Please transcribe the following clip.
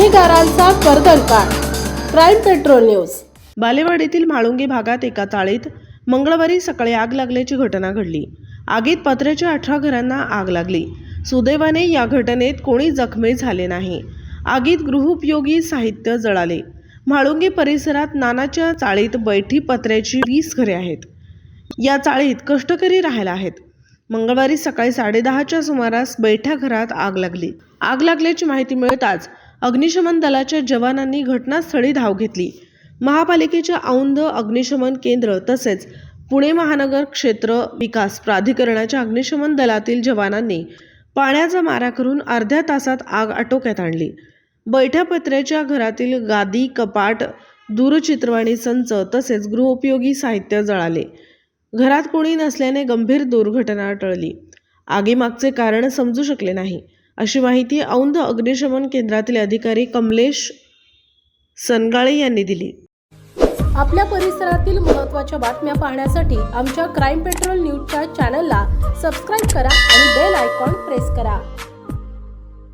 गुन्हेगारांचा कर्दनकाळ crime petrol news. बालेवाडीतील म्हाळुंगी भागात एका चाळीत मंगळवारी सकाळी आग लागल्याची घटना घडली. आगीत पत्र्याच्या अठरा घरांना आग लागली. सुदैवाने या घटनेत कोणी जखमी झाले नाही. आगीत गृहोपयोगी साहित्य जळाले. म्हाळुंगी परिसरात नानाच्या चाळीत बैठी पत्र्याची वीस घरे आहेत. या चाळीत कष्टकरी राहायला आहेत. मंगळवारी सकाळी साडेदहाच्या सुमारास बैठ्या घरात आग लागली. आग लागल्याची माहिती मिळताच अग्निशमन दलाच्या जवानांनी घटनास्थळी धाव घेतली. महापालिकेच्या औंध अग्निशमन केंद्र तसेच पुणे महानगर क्षेत्र विकास प्राधिकरणाच्या अग्निशमन दलातील जवानांनी पाण्याचा मारा करून अर्ध्या तासात आग आटोक्यात आणली. बैठ्या पत्र्याच्या घरातील गादी कपाट दूरचित्रवाणी संच तसेच गृहोपयोगी साहित्य जळाले. घरात कोणी नसल्याने गंभीर दुर्घटना टळली. आगीमागचे कारण समजू शकले नाही. अशी माहिती औंध अग्निशमन केंद्रातील अधिकारी कमलेश सनगाळे यांनी दिली. आपल्या परिसरातील महत्त्वाच्या बातम्या पाहण्यासाठी आमच्या क्राईम पेट्रोल न्यूजच्या चॅनलला सबस्क्राईब करा आणि बेल आयकॉन प्रेस करा.